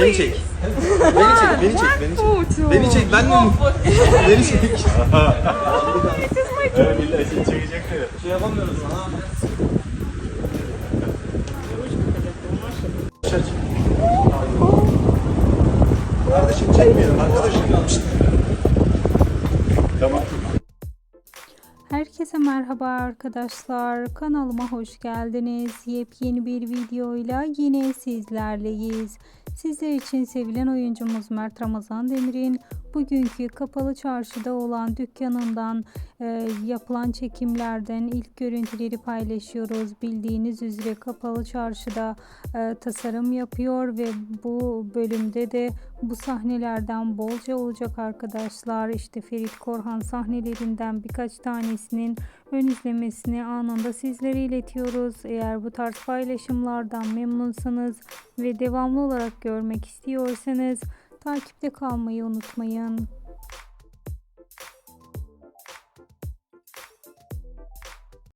Beni çek. Beni çek, beni çek, beni çek. Beni çek, ben de Beni çek. Evet illa seni çekecek de. Şey yapamıyoruz sana. Kardeşim çekmeyelim arkadaşım. Tamam. Herkese merhaba arkadaşlar. Kanalıma hoş geldiniz. Yepyeni bir videoyla yine sizlerleyiz. Sizler için sevilen oyuncumuz Mert Ramazan Demir'in bugünkü kapalı çarşıda olan dükkanından e, yapılan çekimlerden ilk görüntüleri paylaşıyoruz. Bildiğiniz üzere kapalı çarşıda e, tasarım yapıyor ve bu bölümde de bu sahnelerden bolca olacak arkadaşlar. İşte Ferit Korhan sahnelerinden birkaç tanesinin ön izlemesini anında sizlere iletiyoruz. Eğer bu tarz paylaşımlardan memnunsanız ve devamlı olarak görmek istiyorsanız takipte kalmayı unutmayın.